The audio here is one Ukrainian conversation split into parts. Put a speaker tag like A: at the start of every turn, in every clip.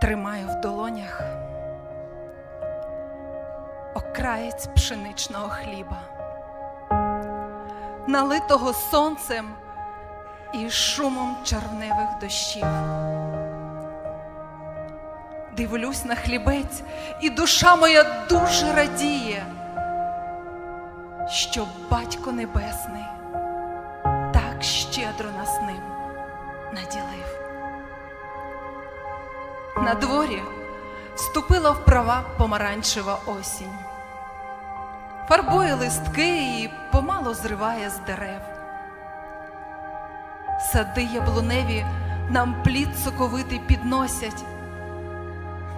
A: тримаю в долонях окраєць пшеничного хліба, налитого сонцем і шумом червневих дощів. Дивлюсь на хлібець, і душа моя дуже радіє, що Батько Небесний так щедро нас ним наділив. На дворі вступила в права помаранчева осінь, фарбує листки і помало зриває з дерев. Сади яблуневі нам плід соковитий підносять,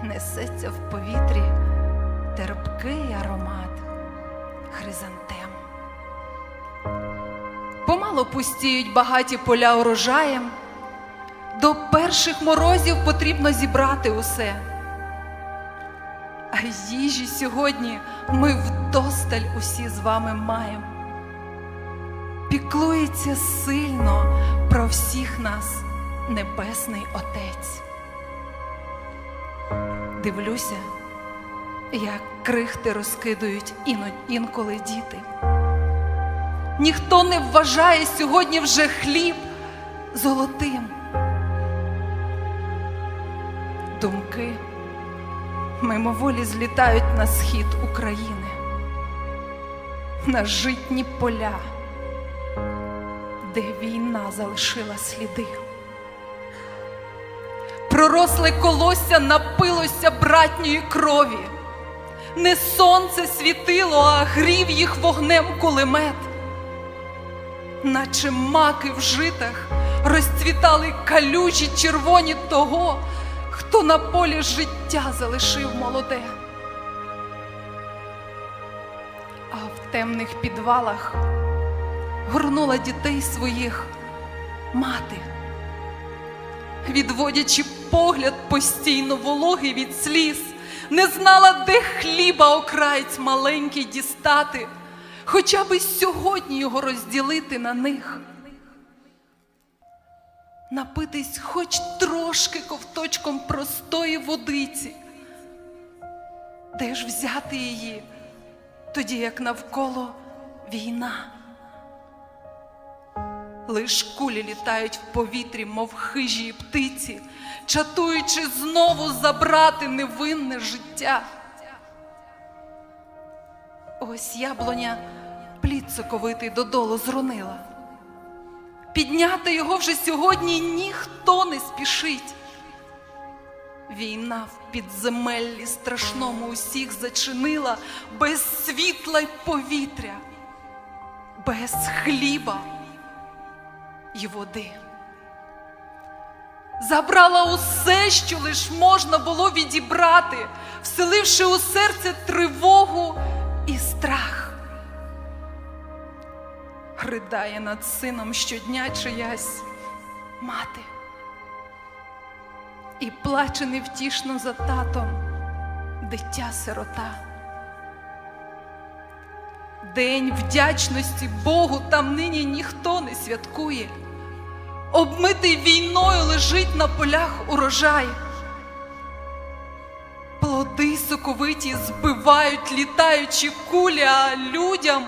A: несеться в повітрі терпкий аромат хризантем. Помало пустіють багаті поля урожаєм. До перших морозів потрібно зібрати усе. А їжі сьогодні ми вдосталь усі з вами маємо. Піклується сильно про всіх нас Небесний Отець. Дивлюся, як крихти розкидують інколи діти. Ніхто не вважає сьогодні вже хліб золотим. Думки мимоволі злітають на схід України, на житні поля, де війна залишила сліди. Проросле колосся напилося братньої крові. Не сонце світило, а грів їх вогнем кулемет. Наче маки в житах розцвітали калюжі червоні того, хто на полі життя залишив молоде. А в темних підвалах горнула дітей своїх мати, відводячи погляд постійно вологий від сліз, не знала, де хліба окраєць маленький дістати, хоча би сьогодні його розділити на них напитись хоч трошки ковточком простої водиці. Де ж взяти її, тоді як навколо війна? Лиш кулі літають в повітрі, мов хижі птиці, чатуючи знову забрати невинне життя. Ось яблуня плід соковитий додолу зронила. Підняти його вже сьогодні ніхто не спішить. Війна в підземеллі страшному усіх зачинила без світла й повітря, без хліба й води. Забрала усе, що лиш можна було відібрати, вселивши у серце тривогу і страх ридає над сином щодня чиясь мати. І плаче невтішно за татом дитя сирота. День вдячності Богу там нині ніхто не святкує. Обмитий війною лежить на полях урожай. Плоди соковиті збивають літаючі кулі, а людям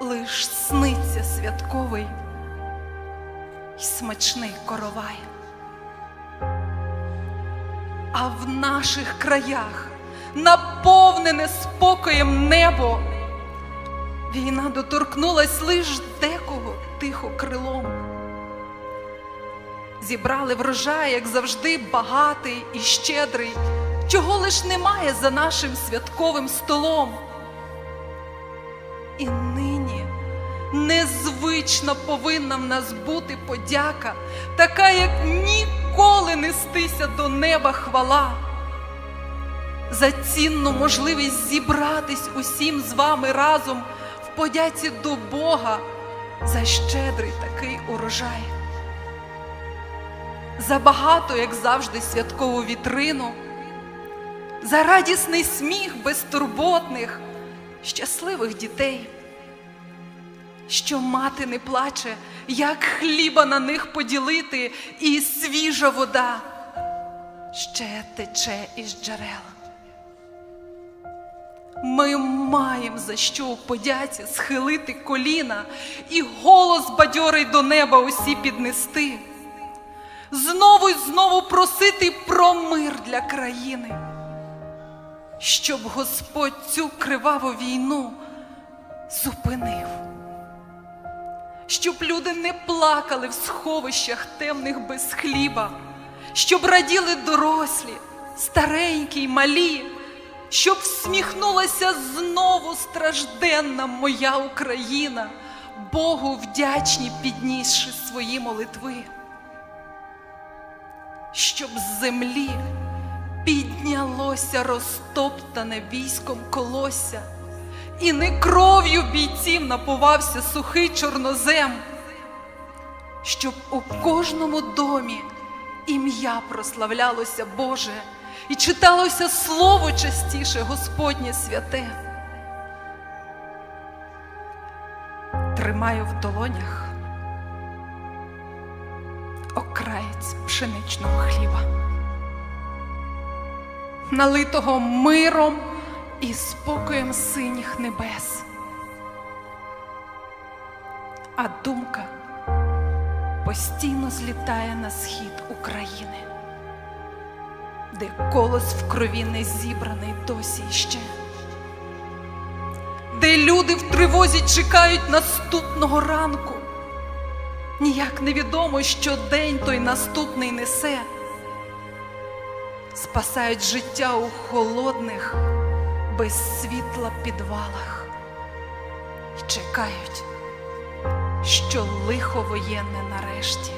A: лиш сниться святковий й смачний коровай. А в наших краях наповнене спокоєм небо. Війна доторкнулась лиш декого тихо крилом. Зібрали врожай, як завжди, багатий і щедрий, чого лиш немає за нашим святковим столом. Незвично повинна в нас бути подяка, така, як ніколи нестися до неба хвала. За цінну можливість зібратись усім з вами разом в подяці до Бога за щедрий такий урожай. За багато, як завжди, святкову вітрину, за радісний сміх безтурботних, щасливих дітей, що мати не плаче, як хліба на них поділити, і свіжа вода, ще тече із джерел. Ми маємо за що у подяці схилити коліна і голос бадьорий до неба усі піднести, знову й знову просити про мир для країни, щоб Господь цю криваву війну зупинив, щоб люди не плакали в сховищах темних без хліба, щоб раділи дорослі, старенькі й малі щоб всміхнулася знову стражденна моя Україна, Богу вдячні піднісши свої молитви, щоб з землі піднялося розтоптане військом колося, і не кров'ю бійців напувався сухий чорнозем, щоб у кожному домі ім'я прославлялося Боже і читалося слово частіше Господнє святе. Тримаю в долонях окраєць пшеничного хліба, налитого миром і спокоєм синіх небес. А думка постійно злітає на схід України де колос в крові не зібраний досі ще, де люди в тривозі чекають наступного ранку. Ніяк невідомо, що день той наступний несе, спасають життя у холодних, без світла підвалах і чекають, що лихо воєнне нарешті